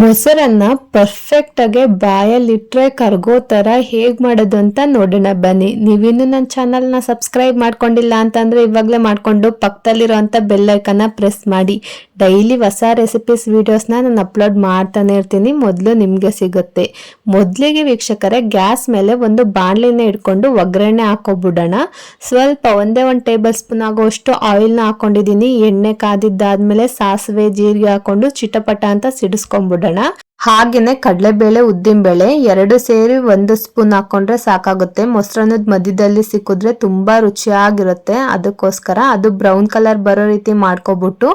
ಮೊಸರನ್ನ ಪರ್ಫೆಕ್ಟ್ ಆಗಿ ಬಾಯಲ್ಲಿಟ್ರೆ ಕರ್ಗೋ ತರ ಹೇಗೆ ಮಾಡೋದು ಅಂತ ನೋಡೋಣ ಬನ್ನಿ. ನೀವಿನ್ನು ನನ್ನ ಚಾನಲ್ನ ಸಬ್ಸ್ಕ್ರೈಬ್ ಮಾಡ್ಕೊಂಡಿಲ್ಲ ಅಂತಂದರೆ ಇವಾಗ್ಲೇ ಮಾಡ್ಕೊಂಡು ಪಕ್ಕದಲ್ಲಿರುವಂತ ಬೆಲ್ಲೈಕನ್ನ ಪ್ರೆಸ್ ಮಾಡಿ. ಡೈಲಿ ಹೊಸ ರೆಸಿಪೀಸ್ ವೀಡಿಯೋಸ್ನ ನಾನು ಅಪ್ಲೋಡ್ ಮಾಡ್ತಾನೆ ಇರ್ತೀನಿ. ಮೊದಲು ನಿಮಗೆ ಸಿಗುತ್ತೆ. ಮೊದಲಿಗೆ ವೀಕ್ಷಕರೇ, ಗ್ಯಾಸ್ ಮೇಲೆ ಒಂದು ಬಾಣಲಿನ ಇಟ್ಕೊಂಡು ಒಗ್ಗರಣೆ ಹಾಕೋಬಿಡೋಣ. ಸ್ವಲ್ಪ ಒಂದೇ ಒಂದು ಟೇಬಲ್ ಸ್ಪೂನ್ ಆಗೋಷ್ಟು ಆಯಿಲ್ನ ಹಾಕೊಂಡಿದ್ದೀನಿ. ಎಣ್ಣೆ ಕಾದಿದ್ದಾದ್ಮೇಲೆ ಸಾಸಿವೆ, ಜೀರಿಗೆ ಹಾಕೊಂಡು ಚಿಟಪಟ ಅಂತ ಸಿಡಿಸ್ಕೊಂಡ್ಬಿಡೋಣ ಹಾಗೇನೆ ಕಡಲೆಬೇಳೆ, ಉದ್ದಿನಬೇಳೆ ಎರಡು ಸೇರಿ ಒಂದು ಸ್ಪೂನ್ ಹಾಕೊಂಡ್ರೆ ಸಾಕಾಗುತ್ತೆ. ಮೊಸರನ್ನದ ಮಧ್ಯದಲ್ಲಿ ಸಿಕ್ಕಿದ್ರೆ ತುಂಬ ರುಚಿಯಾಗಿರುತ್ತೆ. ಅದಕ್ಕೋಸ್ಕರ ಅದು ಬ್ರೌನ್ ಕಲರ್ ಬರೋ ರೀತಿ ಮಾಡ್ಕೊಬಿಟ್ಟು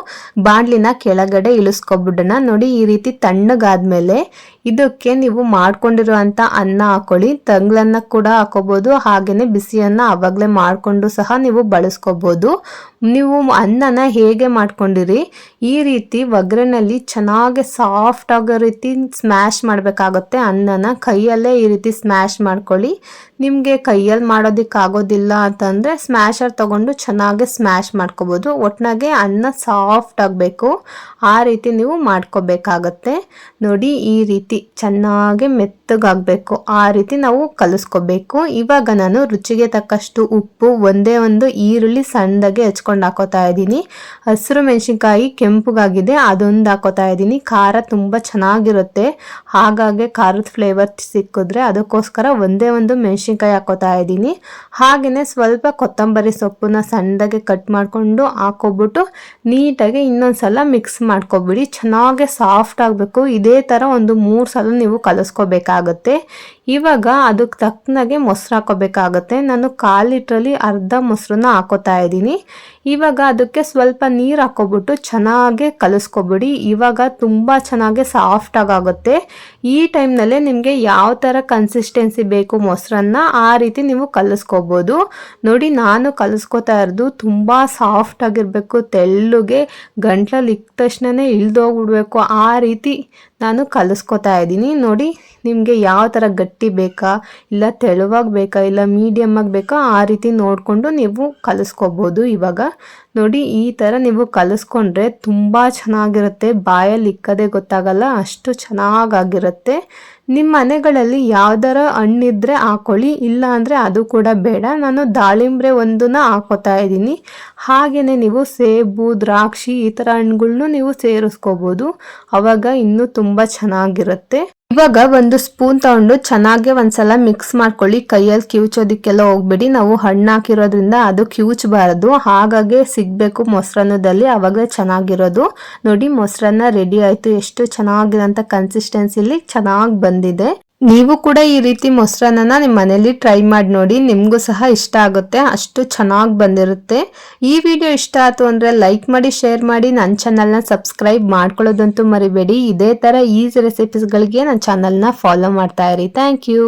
ಬಾಣ್ಲಿನ ಕೆಳಗಡೆ ಇಳಿಸ್ಕೊಬಿಡೋಣ. ನೋಡಿ, ಈ ರೀತಿ ತಣ್ಣಗಾದ್ಮೇಲೆ ಇದಕ್ಕೆ ನೀವು ಮಾಡ್ಕೊಂಡಿರುವಂತ ಅನ್ನ ಹಾಕೊಳ್ಳಿ. ತಂಗ್ಲನ್ನ ಕೂಡ ಹಾಕೋಬಹುದು ಹಾಗೇನೆ ಬಿಸಿಯನ್ನ ಅವಾಗಲೇ ಮಾಡಿಕೊಂಡು ಸಹ ನೀವು ಬಳಸ್ಕೋಬಹುದು ನೀವು ಅನ್ನನ ಹೇಗೆ ಮಾಡ್ಕೊಂಡಿರಿ? ಈ ರೀತಿ ಒಗ್ಗರಣೆಯಲ್ಲಿ ಚೆನ್ನಾಗಿ ಸಾಫ್ಟ್ ಆಗೋ ರೀತಿ ಸ್ಮ್ಯಾಶ್ ಮಾಡಬೇಕಾಗುತ್ತೆ. ಅನ್ನನ ಕೈಯಲ್ಲೇ ಈ ರೀತಿ ಸ್ಮ್ಯಾಶ್ ಮಾಡ್ಕೊಳ್ಳಿ. ನಿಮಗೆ ಕೈಯಲ್ಲಿ ಮಾಡೋದಕ್ಕಾಗೋದಿಲ್ಲ ಅಂತಂದರೆ ಸ್ಮ್ಯಾಶರ್ ತಗೊಂಡು ಚೆನ್ನಾಗಿ ಸ್ಮ್ಯಾಶ್ ಮಾಡ್ಕೋಬೋದು. ಒಟ್ನಾಗೆ ಅನ್ನ ಸಾಫ್ಟ್ ಆಗಬೇಕು. ಆ ರೀತಿ ನೀವು ಮಾಡ್ಕೋಬೇಕಾಗತ್ತೆ. ನೋಡಿ ಈ ರೀತಿ ಚೆನ್ನಾಗಿ ಮೆತ್ತಗಾಗಬೇಕು. ಆ ರೀತಿ ನಾವು ಕಲಿಸ್ಕೋಬೇಕು. ಇವಾಗ ನಾನು ರುಚಿಗೆ ತಕ್ಕಷ್ಟು ಉಪ್ಪು, ಒಂದೇ ಒಂದು ಈರುಳ್ಳಿ ಸಣ್ಣದಾಗೆ ಹೆಚ್ಕೊಂಡು ಹಾಕೋತಾ ಇದ್ದೀನಿ. ಹಸಿರು ಮೆಣಸಿನ್ಕಾಯಿ ಕೆಂಪುಗಾಗಿದೆ, ಅದೊಂದು ಹಾಕೋತಾ ಇದ್ದೀನಿ. ಖಾರ ತುಂಬ ಚೆನ್ನಾಗಿರುತ್ತೆ. ಹಾಗಾಗಿ ಖಾರದ ಫ್ಲೇವರ್ ಸಿಕ್ಕಿದ್ರೆ ಅದಕ್ಕೋಸ್ಕರ ಒಂದೇ ಒಂದು ಮೆಣಸಿನ್ಕಾಯಿ ಹಾಕೋತಾ ಇದ್ದೀನಿ. ಹಾಗೆಯೇ ಸ್ವಲ್ಪ ಕೊತ್ತಂಬರಿ ಸೊಪ್ಪನ್ನ ಸಣ್ಣದಾಗಿ ಕಟ್ ಮಾಡಿಕೊಂಡು ಹಾಕೋಬಿಟ್ಟು ನೀಟಾಗಿ ಇನ್ನೊಂದ್ಸಲ ಮಿಕ್ಸ್ ಮಾಡ್ಕೊಬಿಡಿ. ಚೆನ್ನಾಗಿ ಸಾಫ್ಟ್ ಆಗಬೇಕು. ಇದೇ ಥರ ಒಂದು ಮೂರು ಸಲ ನೀವು ಕಲಿಸ್ಕೋಬೇಕಾಗತ್ತೆ. ಇವಾಗ ಅದಕ್ಕೆ ತಕ್ಕನಾಗೆ ಮೊಸರು ಹಾಕೋಬೇಕಾಗತ್ತೆ ನಾನು ಕಾಲು ಲೀಟ್ರಲ್ಲಿ ಅರ್ಧ ಮೊಸರನ್ನ ಹಾಕೋತಾ ಇದ್ದೀನಿ. ಇವಾಗ ಅದಕ್ಕೆ ಸ್ವಲ್ಪ ನೀರು ಹಾಕೋಬಿಟ್ಟು ಚೆನ್ನಾಗಿ ಕಲಿಸ್ಕೊಬಿಡಿ. ಇವಾಗ ತುಂಬ ಚೆನ್ನಾಗಿ ಸಾಫ್ಟಾಗಿ ಆಗುತ್ತೆ ಈ ಟೈಮ್ನಲ್ಲೇ ನಿಮಗೆ ಯಾವ ಥರ ಕನ್ಸಿಸ್ಟೆನ್ಸಿ ಬೇಕು ಮೊಸರನ್ನ ಆ ರೀತಿ ನೀವು ಕಲಿಸ್ಕೋಬೋದು. ನೋಡಿ, ನಾನು ಕಲಿಸ್ಕೋತಾ ಇರೋದು ತುಂಬ ಸಾಫ್ಟ್ ಆಗಿರಬೇಕು, ತೆಳ್ಳುಗೆ ಗಂಟ್ಲಲ್ಲಿ ಇಕ್ಕ ತಕ್ಷಣನೇ ಇಳ್ದೋಗ್ಬಿಡ್ಬೇಕು. ಆ ರೀತಿ ನಾನು ಕಲಿಸ್ಕೊತಾ ಇದ್ದೀನಿ. ನೋಡಿ, ನಿಮಗೆ ಯಾವ ಥರ ಗಟ್ಟಿ ಬೇಕಾ, ಇಲ್ಲ ತೆಳುವಾಗಿ ಬೇಕಾ, ಇಲ್ಲ ಮೀಡಿಯಮ್ಮಾಗಿ ಬೇಕಾ, ಆ ರೀತಿ ನೋಡಿಕೊಂಡು ನೀವು ಕಲಿಸ್ಕೋಬೋದು ಇವಾಗ. ನೋಡಿ, ಈ ಥರ ನೀವು ಕಲಿಸ್ಕೊಂಡ್ರೆ ತುಂಬ ಚೆನ್ನಾಗಿರುತ್ತೆ. ಬಾಯಲ್ಲಿ ಇಕ್ಕದೇ ಗೊತ್ತಾಗಲ್ಲ, ಅಷ್ಟು ಚೆನ್ನಾಗಾಗಿರುತ್ತೆ. ನಿಮ್ಮ ಮನೆಗಳಲ್ಲಿ ಯಾವ್ದಾರ ಹಣ್ಣಿದ್ರೆ ಹಾಕೊಳ್ಳಿ ಇಲ್ಲ ಅಂದರೆ ಅದು ಕೂಡ ಬೇಡ. ನಾನು ದಾಳಿಂಬ್ರೆ ಒಂದನ್ನ ಹಾಕೋತಾ ಇದ್ದೀನಿ. ಹಾಗೆಯೇ ನೀವು ಸೇಬು, ದ್ರಾಕ್ಷಿ ಈ ಥರ ಹಣ್ಣುಗಳ್ನು ನೀವು ಸೇರಿಸ್ಕೋಬೋದು. ಅವಾಗ ಇನ್ನೂ ತುಂಬ ಚೆನ್ನಾಗಿರುತ್ತೆ. ಇವಾಗ ಒಂದು ಸ್ಪೂನ್ ತಗೊಂಡು ಚೆನ್ನಾಗಿ ಒಂದ್ಸಲ ಮಿಕ್ಸ್ ಮಾಡ್ಕೊಳ್ಳಿ. ಕೈಯಲ್ಲಿ ಕಿವುಚೋದಿಕ್ಕೆಲ್ಲ ಹೋಗ್ಬೇಡಿ. ನಾವು ಹಣ್ಣು ಹಾಕಿರೋದ್ರಿಂದ ಅದು ಕಿವುಚಬಾರದು. ಹಾಗಾಗಿ ಸಿಗ್ಬೇಕು ಮೊಸರನ್ನದಲ್ಲಿ, ಅವಾಗ ಚೆನ್ನಾಗಿರೋದು. ನೋಡಿ, ಮೊಸರನ್ನ ರೆಡಿ ಆಯ್ತು. ಎಷ್ಟು ಚೆನ್ನಾಗಿರೋಂಥ ಕನ್ಸಿಸ್ಟೆನ್ಸಿಲಿ ಚೆನ್ನಾಗಿ ಬಂದಿದೆ. ನೀವು ಕೂಡ ಈ ರೀತಿ ಮೊಸರನ್ನ ನಿಮ್ಮ ಮನೇಲಿ ಟ್ರೈ ಮಾಡಿ ನೋಡಿ, ನಿಮಗೂ ಸಹ ಇಷ್ಟ ಆಗುತ್ತೆ, ಅಷ್ಟು ಚೆನ್ನಾಗಿ ಬಂದಿರುತ್ತೆ. ಈ ವಿಡಿಯೋ ಇಷ್ಟ ಆಯಿತು ಅಂದರೆ ಲೈಕ್ ಮಾಡಿ ಶೇರ್ ಮಾಡಿ ನನ್ನ ಚಾನಲ್ನ ಸಬ್ಸ್ಕ್ರೈಬ್ ಮಾಡ್ಕೊಳ್ಳೋದಂತೂ ಮರಿಬೇಡಿ. ಇದೇ ಥರ ಈಸಿ ರೆಸಿಪೀಸ್ಗಳಿಗೆ ನನ್ನ ಚಾನಲ್ನ ಫಾಲೋ ಮಾಡ್ತಾ ಇರಿ. Thank you